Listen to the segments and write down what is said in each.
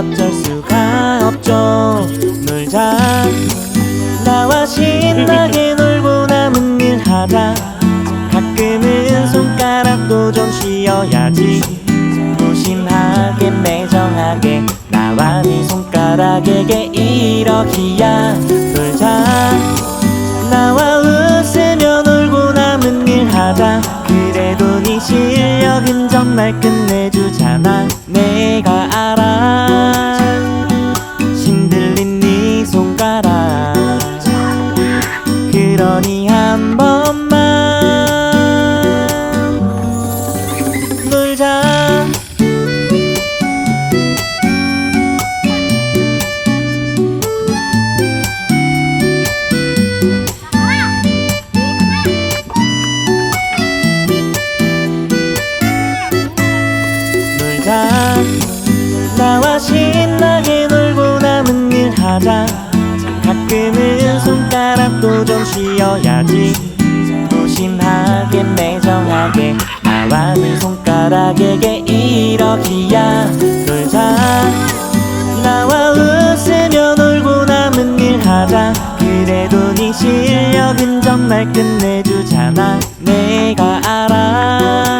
어쩔 수가 없죠. 놀자 나와 신나게 놀고 남은 일 하자 가끔은 손가락도 좀 쉬어야지. 무심하게 매정하게 나와 네 손가락에게 이러기야. 놀자 나와 웃으며 놀고 남은 일 하자 그래도 네 실력은 정말 끝내주잖아. 내가 알아 손 쉬어야지. 무심하게 매정하게 나와 네 손가락에게 이러기야. 놀자. 나와 웃으며 놀고 남은 일 하자. 그래도 네 실력은 정말 끝내주잖아. 내가 알아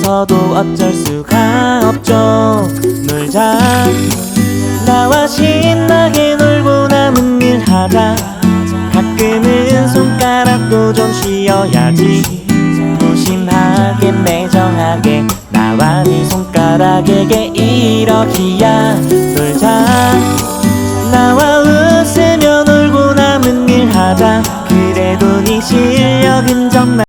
알면서도 어쩔 수가 없죠. 놀자 나와 신나게 놀고 남은 일 하자. 가끔은 손가락도 좀 쉬어야지. 무심하게 매정하게 나와 네 손가락에게 이러기야. 놀자